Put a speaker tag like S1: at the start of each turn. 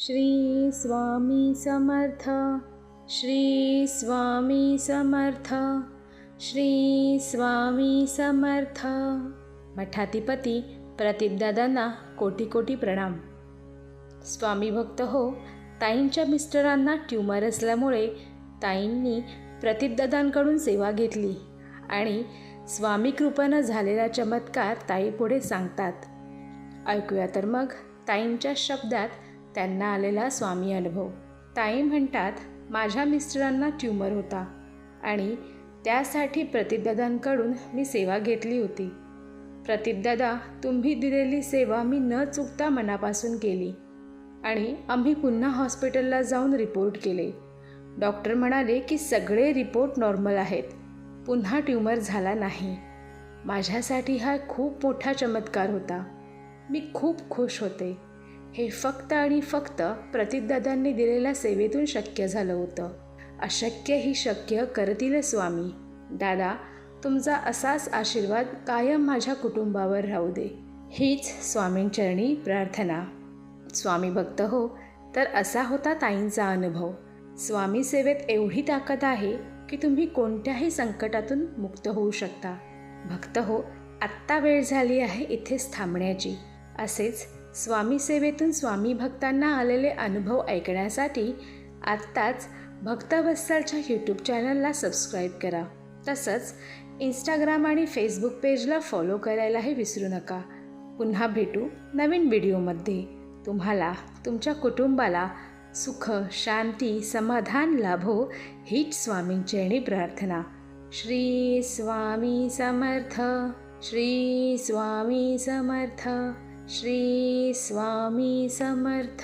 S1: श्री स्वामी समर्थ श्री स्वामी समर्थ श्री स्वामी समर्थ. मठाधिपती प्रतीपदादांना कोटी कोटी प्रणाम. स्वामी भक्त हो ताईंच्या मिस्टरांना ट्युमर असल्यामुळे ताईंनी प्रतीपदादांकडून सेवा घेतली आणि स्वामी कृपेनं झालेला चमत्कार ताई पुढे सांगतात. ऐकूया तर मग ताईंच्या शब्दात त्यांना आलेला स्वामी अनुभव. ताई म्हणतात माझ्या मिस्टरांना ट्युमर होता आणि त्यासाठी प्रदीपदादांकडून मी सेवा घेतली होती. प्रदीपदादा तुम्ही दिलेली सेवा मी न चुकता मनापासून केली आणि आम्ही पुन्हा हॉस्पिटलला जाऊन रिपोर्ट केले. डॉक्टर म्हणाले की सगळे रिपोर्ट नॉर्मल आहेत. पुन्हा ट्युमर झाला नाही. माझ्यासाठी हा खूप मोठा चमत्कार होता. मी खूप खुश होते. हे फक्त आणि फक्त प्रतीकदादांनी दिलेल्या सेवेतून शक्य झालं होतं. अशक्य ही शक्य करतील स्वामी. दादा तुमचा असाच आशीर्वाद कायम माझ्या कुटुंबावर राहू दे. हीच स्वामींचरणी प्रार्थना. स्वामी भक्त हो तर असा होता ताईंचा अनुभव. स्वामी सेवेत एवढी ताकद आहे की तुम्ही कोणत्याही संकटातून मुक्त होऊ शकता. भक्त हो आत्ता वेळ झाली आहे इथेच थांबण्याची. असेच स्वामी सेवेतून स्वामी भक्तांना आलेले अनुभव ऐकण्यासाठी आत्ताच भक्तवत्सलच्या यूट्यूब चॅनलला सबस्क्राईब करा. तसंच इंस्टाग्राम आणि फेसबुक पेजला फॉलो करायलाही विसरू नका. पुन्हा भेटू नवीन व्हिडिओमध्ये तुम्हाला तुमच्या कुटुंबाला सुख शांती समाधान लाभो हीच स्वामींची प्रार्थना. श्री स्वामी समर्थ श्री स्वामी समर्थ. श्रीस्वामी समर्थ।